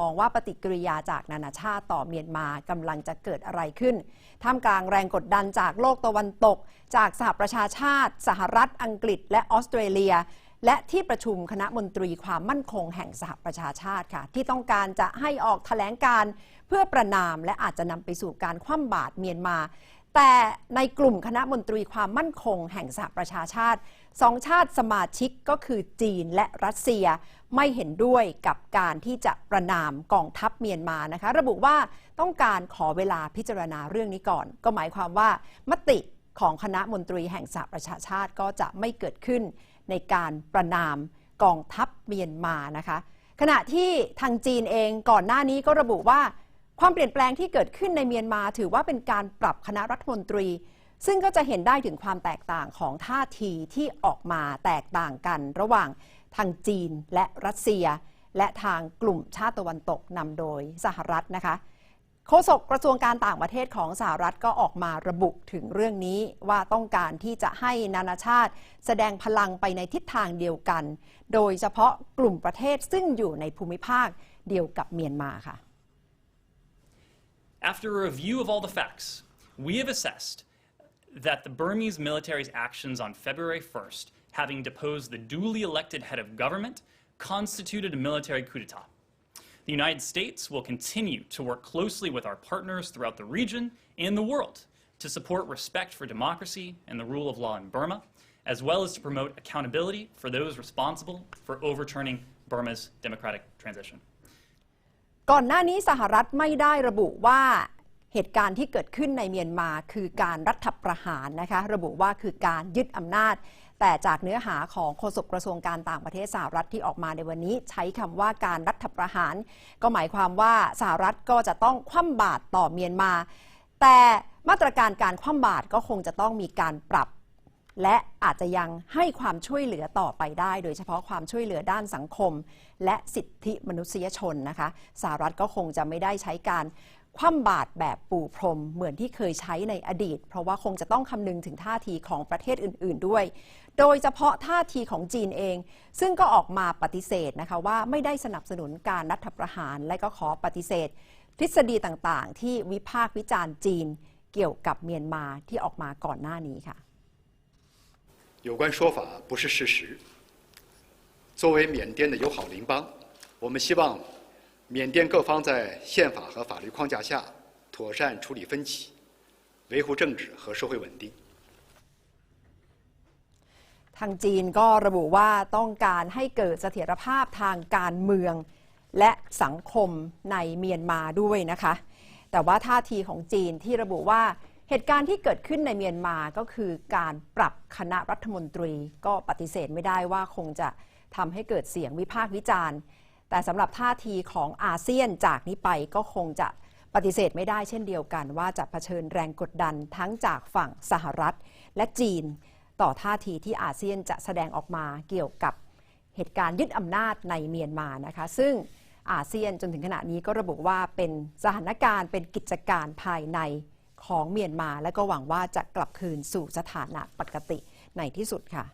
มองว่าปฏิกิริยาจากนานาชาติต่อเมียนมากำลังจะเกิดอะไรขึ้น ท่ามกลางแรงกดดันจากโลกตะวันตก จากสหประชาชาติ สหรัฐอังกฤษ และออสเตรเลีย และที่ประชุมคณะมนตรีความมั่นคงแห่งสหประชาชาติค่ะ ที่ต้องการจะให้ออกแถลงการเพื่อประนามและอาจจะนำไปสู่การคว่ำบาตรเมียนมา แต่ในกลุ่มคณะมนตรีความมั่นคงแห่งสหประชาชาติสองชาติสมาชิกก็คือจีนและรัสเซียไม่เห็นด้วยกับการที่จะประนามกองทัพเมียนมานะคะ ระบุว่าต้องการขอเวลาพิจารณาเรื่องนี้ก่อน ก็หมายความว่ามติของคณะมนตรีแห่งสหประชาชาติก็จะไม่เกิดขึ้นในการประนามกองทัพเมียนมานะคะ ขณะที่ทางจีนเองก่อนหน้านี้ก็ระบุว่า ความเปลี่ยนแปลงที่เกิดขึ้นในเมียนมาถือว่าเป็นการปรับคณะรัฐมนตรี ซึ่งก็จะเห็นได้ถึงความแตกต่างของท่าทีที่ออกมาแตกต่างกัน ระหว่างทางจีนและรัสเซีย และทางกลุ่มชาติตะวันตกนำโดยสหรัฐนะคะโฆษกกระทรวงการต่างประเทศของสหรัฐก็ออกมาระบุถึงเรื่องนี้ว่าต้องการที่จะให้นานาชาติ แสดงพลังไปในทิศทางเดียวกัน โดยเฉพาะกลุ่มประเทศซึ่งอยู่ในภูมิภาคเดียวกับเมียนมาค่ะ After a review of all the facts, we have assessed that the Burmese military's actions on February 1st, having deposed the duly elected head of government, constituted a military coup d'etat. The United States will continue to work closely with our partners throughout the region and the world to support respect for democracy and the rule of law in Burma, as well as to promote accountability for those responsible for overturning Burma's democratic transition. ก่อนหน้านี้สหรัฐไม่ได้ระบุว่าเหตุการณ์ที่เกิดขึ้นในเมียนมาคือการรัฐประหารนะคะ ระบุว่าคือการยึดอำนาจ แต่จากเนื้อหาของโฆษกกระทรวงการต่างประเทศสหรัฐที่ออกมาในวันนี้ ใช้คำว่าการรัฐประหาร ก็หมายความว่าสหรัฐก็จะต้องคว่ำบาตรต่อเมียนมา แต่มาตรการการคว่ำบาตรก็คงจะต้องมีการปรับ และอาจจะยังให้ความช่วยเหลือต่อไปได้ โดยเฉพาะความช่วยเหลือด้านสังคม และสิทธิมนุษยชนนะคะสหรัฐก็คงจะไม่ได้ใช้การคว่ำบาตรแบบปูพรมเหมือนที่เคยใช้ในอดีต เพราะว่าคงจะต้องคำนึงถึงท่าทีของประเทศอื่น ๆด้วย โดยเฉพาะท่าทีของจีนเอง ซึ่งก็ออกมาปฏิเสธนะคะว่าไม่ได้สนับสนุนการรัฐประหาร และก็ขอปฏิเสธ ทฤษฎีต่างๆ ที่วิพากษ์วิจารณ์จีน เกี่ยวกับเมียนมาที่ออกมาก่อนหน้านี้ค่ะ 有关说法不是事实。作为缅甸的友好邻邦，我们希望缅甸各方在宪法和法律框架下妥善处理分歧，维护政治和社会稳定。 ทางจีนก็ระบุว่าต้องการให้เกิดเสถียรภาพทางการเมือง และสังคมในเมียนมาด้วยนะคะ แต่ว่าท่าทีของจีนที่ระบุว่า เหตุการณ์ที่เกิดขึ้นในเมียนมาก็คือการปรับคณะรัฐมนตรีก็ปฏิเสธไม่ได้ว่าคงจะทำให้เกิดเสียงวิพากษ์วิจารณ์ แต่สำหรับท่าทีของอาเซียนจากนี้ไปก็คงจะปฏิเสธไม่ได้เช่นเดียวกัน ว่าจะเผชิญแรงกดดันทั้งจากฝั่งสหรัฐและจีน ต่อท่าทีที่อาเซียนจะแสดงออกมาเกี่ยวกับเหตุการณ์ยึดอำนาจในเมียนมานะคะ ซึ่งอาเซียนจนถึงขณะนี้ก็ระบุว่าเป็นสถานการณ์เป็นกิจการภายใน ของเมียนมา และก็หวังว่าจะกลับคืนสู่สถานะปกติในที่สุดค่ะ